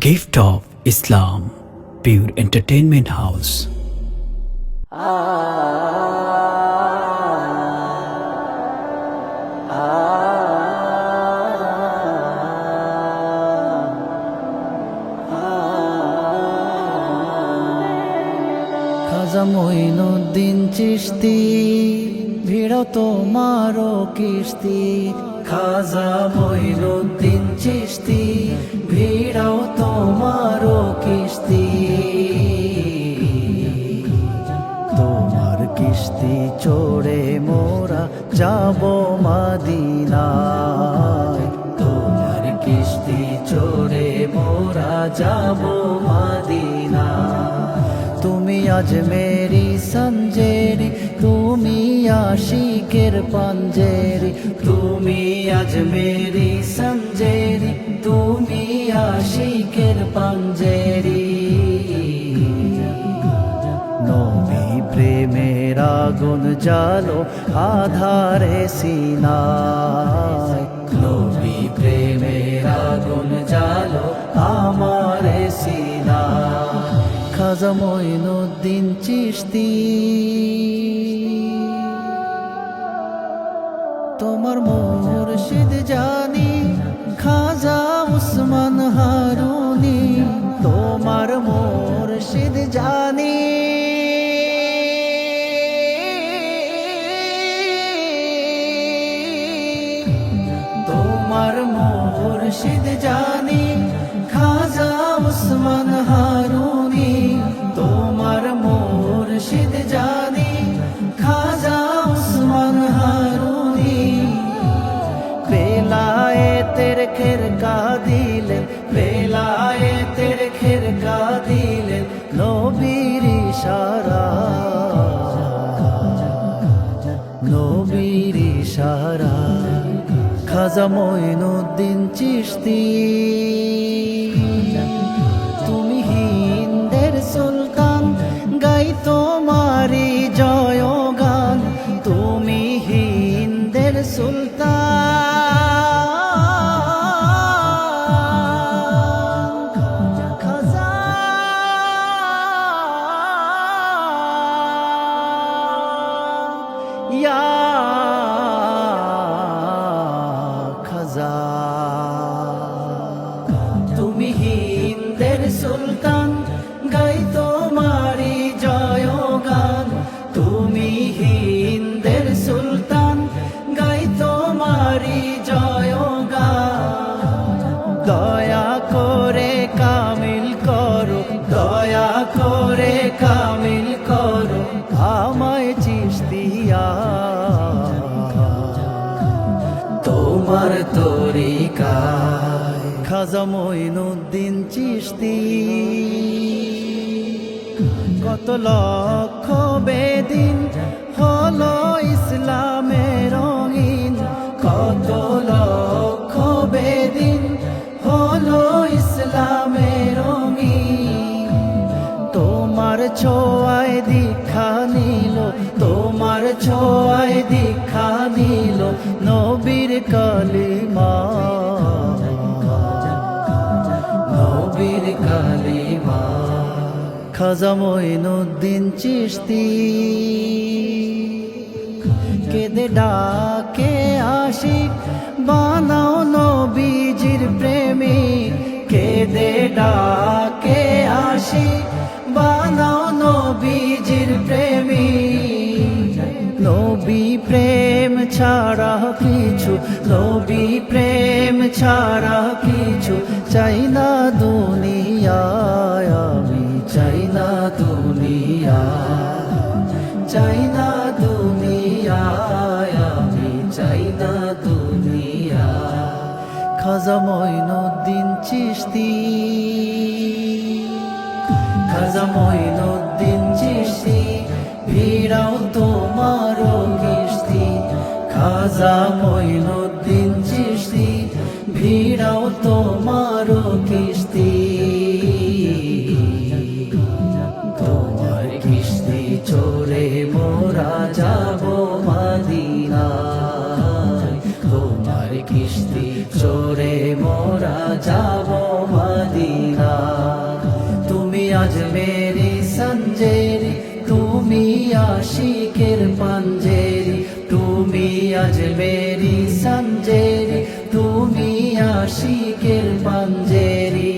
Gift of Islam, Pure Entertainment House. খাজা মঈনুদ্দিন চিশতি, ভিড় তোমারও কিস্তি খাজা মঈনুদ্দিন চিশতি ভিড়াও যাব মাদিনায়। তোমার কিস্তি চড়ে মোরা যাব মাদিনায়। তুমি আজ মেরি সঞ্জেরি, তুমি আশিকের পাঞ্জেরি। তুমি আজ মেরি সঞ্জেরি, তুমি আশিকের পাঞ্জেরি। জালো আধারে সিনায়। নবী প্রেমের আগুন জালো আমারে সিনায়। খাজা মঈনুদ্দিন চিশতি তোমার মুর্শিদ জানি খাজা উসমান হারুনি তোমার মুর্শিদ জানি জানি খাজা মঈনুদ্দিন চিশতি। তুমি হিন্দের সুলতান, গাই তোমারি জয় গান তুমি হিন্দের সুলতান। খাজা। ইয়া দয়া করে কামিল করো, দয়া করে কামিল করো, আমায় চিস্তিয়া তোমার তরিকায় খাজা মঈনুদ্দিন চিশতি কত লক্ষ ছোঁয়ায় দীক্ষা নিল, তোমার ছোঁয়ায় দীক্ষা নিল নবীর কালিমা। নবীর কালিমা। খাজা মঈনুদ্দিন চিশতি। কেদে ডাকে আশিক, বানাও নবীজির প্রেমী কেদে ডাকে আশিক নবী প্রেম ছাড়া কিছু চাই না দুনিয়ায়, আমি চাই না দুনিয়া চাই না দুনিয়ায়, আমি চাই না দুনিয়া খাজা মঈনুদ্দিন চিশতি, খাজা মঈনুদ্দিন চিশতি, ভিড়াও তোমারও কিস্তি, খাজা মঈনুদ্দিন তোমারও কিস্তি তোমার কিস্তি চোরে মোরা যাব মাদিনা তোমার কিস্তি চোরে মোরা যাব মদিনা আজমেরি সঞ্জেরি, তুমি আশিকের পাঞ্জেরি। তুমি আজমেরি সঞ্জেরি তুমি আশিকের পাঞ্জেরি।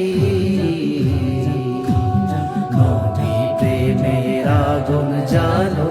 নবী প্রেমের আগুন জানো